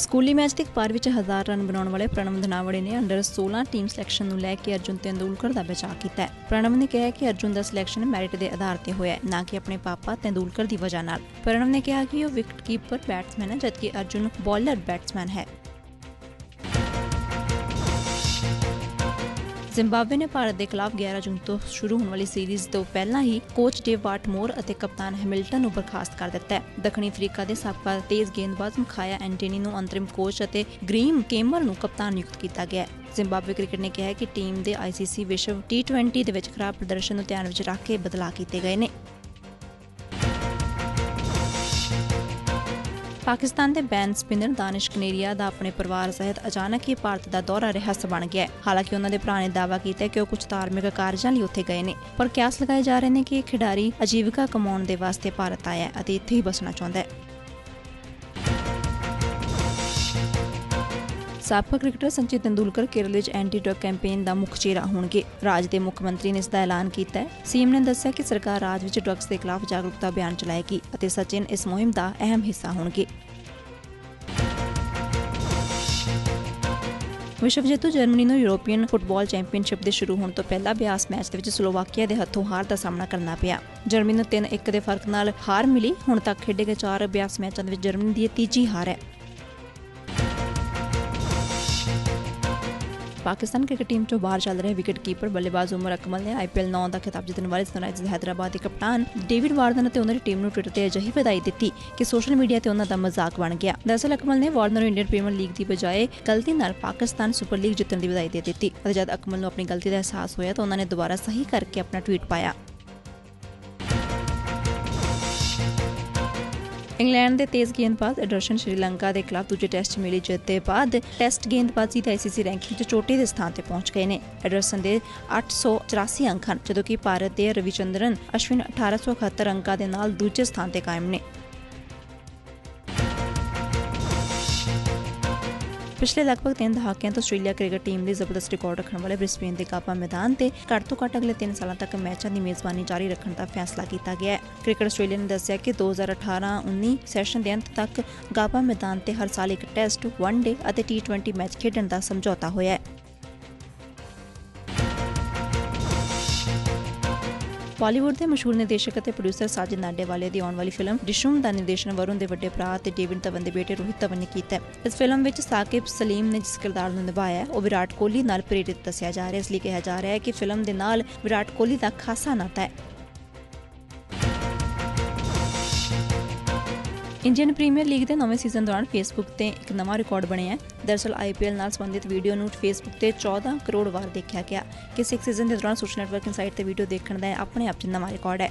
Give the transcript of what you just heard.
ਸਕੂਲੀ ਮੈਚ ਦੇ ਇੱਕ ਪਾਰ ਵਿੱਚ ਹਜ਼ਾਰ ਰਨ ਬਣਾਉਣ ਵਾਲੇ ਪ੍ਰਣਵ ਧਨਾਵੜੇ ਨੇ ਅੰਡਰ 16 ਟੀਮ ਸਿਲੈਕਸ਼ਨ ਨੂੰ ਲੈ ਕੇ ਅਰਜੁਨ ਤੇਂਦੁਲਕਰ ਦਾ ਬਚਾਅ ਕੀਤਾ ਹੈ। ਪ੍ਰਣਵ ਨੇ ਕਿਹਾ ਕਿ ਅਰਜੁਨ ਦਾ ਸਿਲੈਕਸ਼ਨ ਮੈਰਿਟ ਦੇ ਆਧਾਰ ਤੇ ਹੋਇਆ ਹੈ, ਨਾ ਕਿ ਆਪਣੇ ਪਾਪਾ ਤੇਂਦੁਲਕਰ ਦੀ ਵਜ੍ਹਾ ਨਾਲ। ਪ੍ਰਣਵ ਨੇ ਕਿਹਾ ਕਿ ਉਹ ਵਿਕਟ ਕੀਪਰ ਬੈਟਸਮੈਨ ਹੈ, ਜਦਕਿ ਅਰਜੁਨ ਬੌਲਰ ਬੈਟਸਮੈਨ ਹੈ। ਜ਼ਿੰਬਾਬਵੇ ਨੇ ਭਾਰਤ ਦੇ ਖਿਲਾਫ 11 ਜੂਨ ਤੋਂ ਸ਼ੁਰੂ ਹੋਣ ਵਾਲੀ ਸੀਰੀਜ਼ ਤੋਂ ਪਹਿਲਾਂ ਹੀ ਕੋਚ ਡੇਵ ਵਾਟਮੋਰ ਅਤੇ ਕਪਤਾਨ ਹੈਮਿਲਟਨ ਨੂੰ ਬਰਖਾਸਤ ਕਰ ਦਿੱਤਾ ਹੈ। ਦੱਖਣੀ ਅਫਰੀਕਾ ਦੇ ਸਾਬਕਾ ਤੇਜ਼ ਗੇਂਦਬਾਜ਼ ਮਖਾਇਆ ਐਂਟਨੀ ਨੂੰ ਅੰਤਰਿਮ ਕੋਚ ਅਤੇ ਗ੍ਰੀਮ ਕੇਮਰ ਨੂੰ ਕਪਤਾਨ ਨਿਯੁਕਤ ਕੀਤਾ ਗਿਆ ਹੈ। ਜ਼ਿੰਬਾਬਵੇ ਕ੍ਰਿਕਟ ਨੇ ਕਿਹਾ ਹੈ ਕਿ ਟੀਮ ਦੇ ਆਈਸੀਸੀ ਵਿਸ਼ਵ ਟੀ20 ਦੇ ਵਿੱਚ ਖਰਾਬ ਪ੍ਰਦਰਸ਼ਨ ਨੂੰ ਧਿਆਨ ਵਿੱਚ ਰੱਖ ਕੇ ਬਦਲਾਅ ਕੀਤੇ ਗਏ ਨੇ। ਪਾਕਿਸਤਾਨ ਦੇ ਬੈਨ ਸਪਿਨਰ ਦਾਨਿਸ਼ ਕਨੇਰੀਆ ਦਾ ਆਪਣੇ ਪਰਿਵਾਰ ਸਹਿਤ ਅਚਾਨਕ ਹੀ ਭਾਰਤ ਦਾ ਦੌਰਾ ਰਹੱਸ ਬਣ ਗਿਆ ਹੈ। ਹਾਲਾਂਕਿ ਉਹਨਾਂ ਦੇ ਭਰਾ ਨੇ ਦਾਅਵਾ ਕੀਤਾ ਕਿ ਉਹ ਕੁਝ ਧਾਰਮਿਕ ਕਾਰਜਾਂ ਲਈ ਉੱਥੇ ਗਏ ਨੇ, ਪਰ ਕਿਆਸ ਲਗਾਏ ਜਾ ਰਹੇ ਨੇ ਕਿ ਇਹ ਖਿਡਾਰੀ ਆਜੀਵਿਕਾ ਕਮਾਉਣ ਦੇ ਵਾਸਤੇ ਭਾਰਤ ਆਇਆ ਹੈ ਅਤੇ ਇੱਥੇ ਹੀ ਬਸਣਾ ਚਾਹੁੰਦਾ ਹੈ। ਸਾਬਕਾ ਕ੍ਰਿਕਟਰ ਸੰਚੇ ਤੰਦੂਲਕਰ ਕੇਰਲ ਵਿੱਚ ਐਂਟੀ ਡਰੱਗ ਕੈਂਪੇਨ ਦਾ ਮੁੱਖ ਚਿਹਰਾ ਹੋਣਗੇ। ਰਾਜ ਦੇ ਮੁੱਖ ਮੰਤਰੀ ਨੇ ਇਸ ਦਾ ਐਲਾਨ ਕੀਤਾ ਹੈ। ਸੀਐਮ ਨੇ ਦੱਸਿਆ ਕਿ ਸਰਕਾਰ ਰਾਜ ਵਿੱਚ ਡਰੱਗਸ ਦੇ ਖਿਲਾਫ ਜਾਗਰੂਕਤਾ ਅਭਿਆਨ ਚਲਾਏਗੀ ਅਤੇ ਸਚਿਨ ਇਸ ਮੁਹਿੰਮ ਦਾ ਅਹਿਮ ਹਿੱਸਾ ਹੋਣਗੇ। ਵਿਸ਼ਵ ਜੇਤੂ ਜਰਮਨੀ ਨੂੰ ਯੂਰੋਪੀਅਨ ਫੁੱਟਬਾਲ ਚੈਂਪੀਅਨਸ਼ਿਪ ਦੇ ਸ਼ੁਰੂ ਹੋਣ ਤੋਂ ਪਹਿਲਾਂ ਅਭਿਆਸ ਮੈਚ ਦੇ ਵਿੱਚ ਸਲੋਵਾਕੀਆ ਦੇ ਹੱਥੋਂ ਹਾਰ ਦਾ ਸਾਹਮਣਾ ਕਰਨਾ ਪਿਆ। ਜਰਮਨੀ ਨੂੰ 3-1 ਦੇ ਫ਼ਰਕ ਨਾਲ ਹਾਰ ਮਿਲੀ। ਹੁਣ ਤੱਕ ਖੇਡੇ ਗਏ 4 ਅਭਿਆਸ ਮੈਚਾਂ ਦੇ ਵਿੱਚ ਜਰਮਨੀ ਦੀ ਤੀਜੀ ਹਾਰ ਹੈ। ਪਾਕਿਸਤਾਨ ਕ੍ਰਿਕਟ ਟੀਮ ਤੋਂ ਬਾਹਰ ਚੱਲ ਰਹੇ ਵਿਕਟ ਬੱਲੇਬਾਜ਼ ਉਮਰ ਅਕਮਲ ਨੇ ਆਈਪੀਐਲ 9 ਦਾ ਖਿਤਾਬ ਜਿੱਤਣ ਵਾਲੇ ਸਨਰਾਈਜ਼ਰਸ ਹੈਦਰਾਬਾਦ ਦੇ ਕਪਤਾਨ ਡੇਵਿਡ ਵਾਰਨਰ ਅਤੇ ਉਹਨਾਂ ਦੀ ਟੀਮ ਨੂੰ ਟਵਿੱਟਰ ਤੇ ਅਜਿਹੀ ਵਧਾਈ ਦਿੱਤੀ ਕਿ ਸੋਸ਼ਲ ਮੀਡੀਆ ਤੇ ਉਹਨਾਂ ਦਾ ਮਜ਼ਾਕ ਬਣ ਗਿਆ। ਦਰਅਸਲ ਅਕਮਲ ਨੇ ਵਾਰਨਰ ਨੂੰ ਇੰਡੀਅਨ ਪ੍ਰੀਮੀਅਰ ਲੀਗ ਦੀ ਬਜਾਏ ਗਲਤੀ ਨਾਲ ਪਾਕਿਸਤਾਨ ਸੁਪਰ ਲੀਗ ਜਿੱਤਣ ਦੀ ਵਧਾਈ ਦੇ ਦਿੱਤੀ। ਅਤੇ ਜਦ ਅਕਮਲ ਨੂੰ ਆਪਣੀ ਗਲਤੀ ਦਾ ਅਹਿਸਾਸ ਹੋਇਆ ਤਾਂ ਉਹਨਾਂ ਨੇ ਦੁਬਾਰਾ ਸਹੀ ਕਰਕੇ ਆਪਣਾ ਟਵੀਟ ਪਾਇਆ। ਇੰਗਲੈਂਡ ਦੇ ਤੇਜ਼ ਗੇਂਦਬਾਜ਼ ਐਡਰਸ਼ਨ ਸ਼੍ਰੀਲੰਕਾ ਦੇ ਖਿਲਾਫ ਦੂਜੇ ਟੈਸਟ 'ਚ ਮਿਲੀ ਜਿੱਤ ਦੇ ਬਾਅਦ ਟੈਸਟ ਗੇਂਦਬਾਜ਼ੀ ਦੇ ਆਈਸੀਸੀ ਰੈਂਕਿੰਗ 'ਚ ਚੋਟੀ ਦੇ ਸਥਾਨ ਤੇ ਪਹੁੰਚ ਗਏ ਨੇ। ਐਡਰਸਨ ਦੇ 884 ਅੰਕ ਹਨ, ਜਦੋਂ ਕਿ ਭਾਰਤ ਦੇ ਰਵਿਚੰਦਰਨ ਅਸ਼ਵਿਨ 1871 ਅੰਕਾਂ ਦੇ ਨਾਲ ਦੂਜੇ ਸਥਾਨ ਤੇ ਕਾਇਮ ਨੇ। ਪਿਛਲੇ ਲਗਭਗ 3 ਦਹਾਕਿਆਂ ਤੋਂ ਆਸਟ੍ਰੇਲੀਆ ਕ੍ਰਿਕਟ ਟੀਮ ਦੀ ਜ਼ਬਰਦਸਤ ਰਿਕਾਰਡ ਰੱਖਣ ਵਾਲੇ ਬ੍ਰਿਸਬੇਨ ਦੇ ਕਾਪਾ ਮੈਦਾਨ ਤੇ ਘੱਟ ਤੋਂ ਘੱਟ ਅਗਲੇ 3 ਸਾਲਾਂ ਤੱਕ ਮੈਚਾਂ ਦੀ ਮੇਜ਼ਬਾਨੀ ਜਾਰੀ ਰੱਖਣ ਦਾ ਫੈਸਲਾ ਕੀਤਾ ਗਿਆ ਹੈ। ਕ੍ਰਿਕਟ ਆਸਟ੍ਰੇਲੀਆ ਨੇ ਦੱਸਿਆ ਕਿ 2018-19 ਸੈਸ਼ਨ ਦੇ ਅੰਤ ਤੱਕ ਗਾਪਾ ਮੈਦਾਨ ਤੇ ਹਰ ਸਾਲ ਇੱਕ ਟੈਸਟ, ਵਨਡੇ ਅਤੇ ਟੀ20 ਮੈਚ ਖੇਡਣ ਦਾ ਸਮਝੌਤਾ ਹੋਇਆ ਹੈ। ਬਾਲੀਵੁੱਡ ਦੇ ਮਸ਼ਹੂਰ ਨਿਰਦੇਸ਼ਕ ਅਤੇ ਪ੍ਰੋਡਿਊਸਰ ਸਾਜਿਦ ਨਾਡੇਵਾਲੇ ਦੀ ਆਉਣ ਵਾਲੀ ਫਿਲਮ ਡਿਸ਼ੂਮ ਦਾ ਨਿਰਦੇਸ਼ਨ ਵਰੁਣ ਦੇ ਵੱਡੇ ਭਰਾ ਅਤੇ ਡੇਵਿਡ ਧਵਨ ਦੇ ਬੇਟੇ ਰੋਹਿਤ ਧਵਨ ਨੇ ਕੀਤਾ ਹੈ। ਇਸ ਫਿਲਮ ਵਿੱਚ ਸਾਕਿਬ ਸਲੀਮ ਨੇ ਜਿਸ ਕਿਰਦਾਰ ਨੂੰ ਨਿਭਾਇਆ, ਉਹ ਵਿਰਾਟ ਕੋਹਲੀ ਨਾਲ ਪ੍ਰੇਰਿਤ ਦੱਸਿਆ ਜਾ ਰਿਹਾ ਹੈ। ਇਸ ਲਈ ਕਿਹਾ ਜਾ ਰਿਹਾ ਹੈ ਕਿ ਫਿਲਮ ਦੇ ਨਾਲ ਵਿਰਾਟ ਕੋਹਲੀ ਦਾ ਖਾਸਾ ਨਾਤਾ ਹੈ। ਇੰਡੀਅਨ ਪ੍ਰੀਮੀਅਰ ਲੀਗ ਦੇ ਨਵੇਂ ਸੀਜ਼ਨ ਦੌਰਾਨ ਫੇਸਬੁੱਕ ਤੇ ਇੱਕ ਨਵਾਂ ਰਿਕਾਰਡ ਬਣਿਆ ਹੈ। ਦਰਅਸਲ ਆਈਪੀਐਲ ਨਾਲ ਸੰਬੰਧਿਤ ਵੀਡੀਓ ਨੂੰ ਫੇਸਬੁੱਕ ਤੇ 14 ਕਰੋੜ ਵਾਰ ਦੇਖਿਆ ਗਿਆ। ਕਿਸੇ ਇੱਕ ਸੀਜ਼ਨ ਦੇ ਦੌਰਾਨ ਸੋਸ਼ਲ ਨੈਟਵਰਕਿੰਗ ਸਾਈਟ ਤੇ ਵੀਡੀਓ ਦੇਖਣ ਦਾ ਆਪਣੇ ਆਪ 'ਚ ਨਵਾਂ ਰਿਕਾਰਡ ਹੈ।